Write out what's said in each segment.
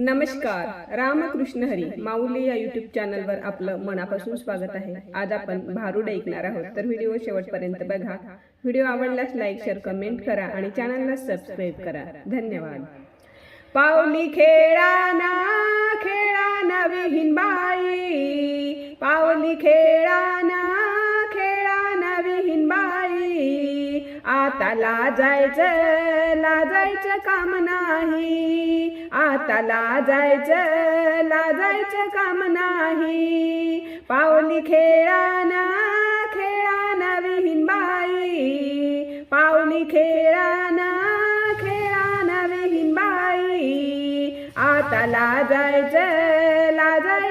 नमस्कार. रामकृष्ण हरी माऊली या युट्यूब चॅनलवर आपलं मनापासून स्वागत आहे. आज आपण भारुड ऐकणार आहोत. तर व्हिडिओ शेवटपर्यंत बघा. व्हिडिओ आवडल्यास लाईक शेअर कमेंट करा आणि चॅनलला सबस्क्राईब करा. धन्यवाद. पावली खेळाना खेळाना विहीन बाई. पावली खेळाना आता लाजायचं लाजायचं काम नाही. आता लाजायचं लाजायचं काम नाही. पावली खेळाना खेळाना विहीन बाई. पावली खेळाना खेळाना विहीन बाई. आता लाजायचं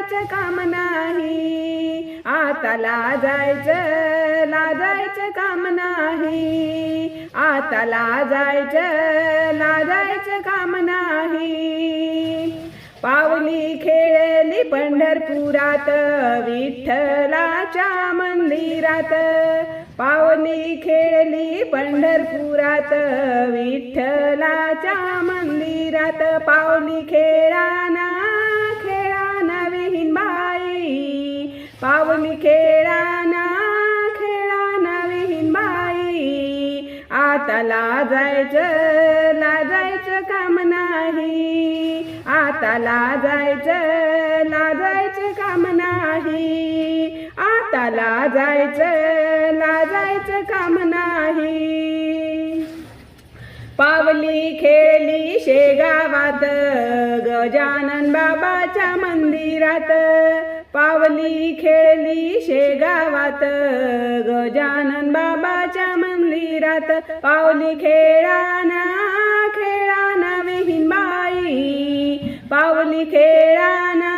लाजायचं काम नाही. आता लाजायचं लाजायचं काम नाही. आता लाजायचं लाजायचं काम नाही. पावली खेळली पंढरपुरात विठ्ठलाच्या मंदिरात. पावली खेळली पंढरपुरात विठ्ठलाच्या मंदिरात. पावली खेळाना आता लाजायचं लाजायचं काम नाही. आता लाजायचं लाजायचं काम नाही. आता लाजायचं लाजायचं काम नाही. पावली खेळली शेगावात गजानन बाबाच्या मंदिरात. पावली खेळली शेगावात गजानन बाबा मंदिरात पावली खेळाना खेळाना विहीन बाई. पावली खेळाना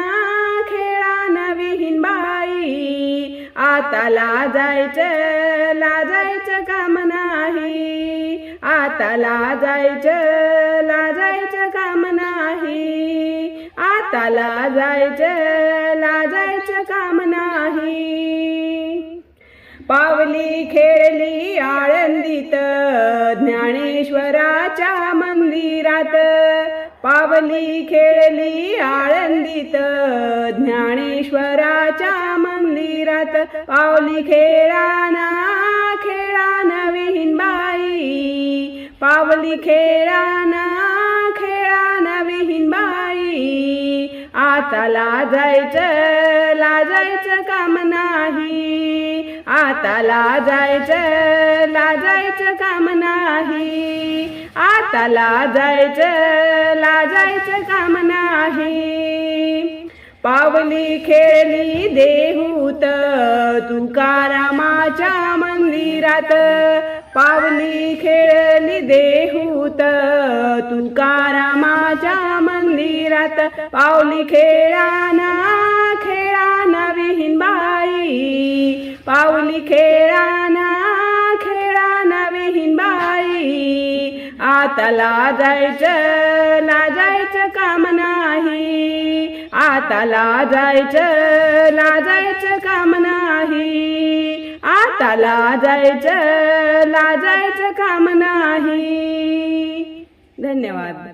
खेळाना विहीन बाई. आता लाजायचं लाजायचं काम नाही. आता लाजायचं लाजायचं काम नाही. आता लाजायचं लाजायचं काम नाही. पावली खेळली आळंदीत ज्ञानेश्वराच्या मंदिरात. पावली खेळली आळंदीत ज्ञानेश्वराच्या मंदिरात. पावली खेळाना खेळाना विहीन बाई. पावली खेळाना खेळाना विहीन बाई. आता लाजायचं लाजायचं काम नाही. आता लाजायचं लाजायचं काम नाही. आता लाजायचं लाजायचं काम नाही. पावली खेळली देहूत तुकारामाच्या मंदिरात. पावली खेळली देहूत तुकारामाच्या मंदिरात. पावली खेळाना खेळाना विहीन बाई. पावली खेळाना खेळाना विहीन बाई. आता लाजायचं लाजायचं काम नाही. आता लाजायचं लाजायचं काम नाही. आता लाजायचं लाजायचं काम नाही. धन्यवाद.